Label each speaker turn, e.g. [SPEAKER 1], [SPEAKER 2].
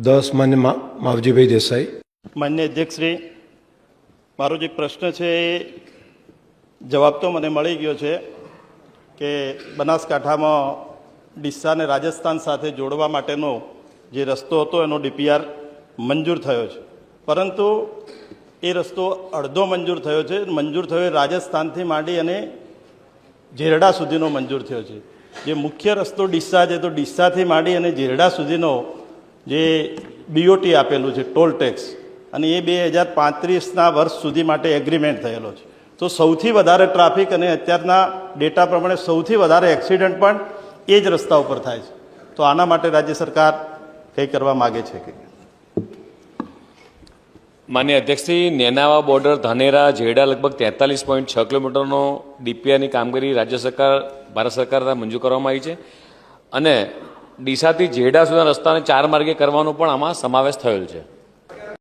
[SPEAKER 1] દસ માન્ય માવજીભાઈ દેસાઈ.
[SPEAKER 2] માન્ય અધ્યક્ષશ્રી મારો જે પ્રશ્ન છે એ જવાબ તો મને મળી ગયો છે કે બનાસકાંઠામાં ડિસ્સાને રાજસ્થાન સાથે જોડવા માટેનો જે રસ્તો હતો એનો ડીપીઆર મંજૂર થયો છે. પરંતુ એ રસ્તો અડધો મંજૂર થયો છે, મંજૂર થયો એ રાજસ્થાનથી માંડી અને જેરડા સુધીનો મંજૂર થયો છે. જે મુખ્ય રસ્તો ડીસા છે, તો ડિસ્સાથી માંડી અને જેરડા સુધીનો જે બીઓટી આપેલું છે, ટોલ ટેક્સ. અને એ બે હજાર પાંત્રીસના વર્ષ સુધી માટે એગ્રીમેન્ટ થયેલો છે. તો સૌથી વધારે ટ્રાફિક અને અત્યારના ડેટા પ્રમાણે સૌથી વધારે એક્સિડન્ટ પણ એ જ રસ્તા ઉપર થાય છે. તો આના માટે રાજ્ય સરકાર કંઈ કરવા માગે છે કે?
[SPEAKER 3] માન્ય અધ્યક્ષશ્રી, નેનાવા બોર્ડર ધાનેરા જેડા લગભગ તેતાલીસ પોઈન્ટ છ કિલોમીટરનો ડીપીઆરની કામગીરી રાજ્ય સરકાર, ભારત સરકાર દ્વારા મંજૂર કરવામાં આવી છે. અને ડીસાથી જેડા સુધીના રસ્તાને ચાર માર્ગે કરવાનો પણ આમાં સમાવેશ થયેલ છે.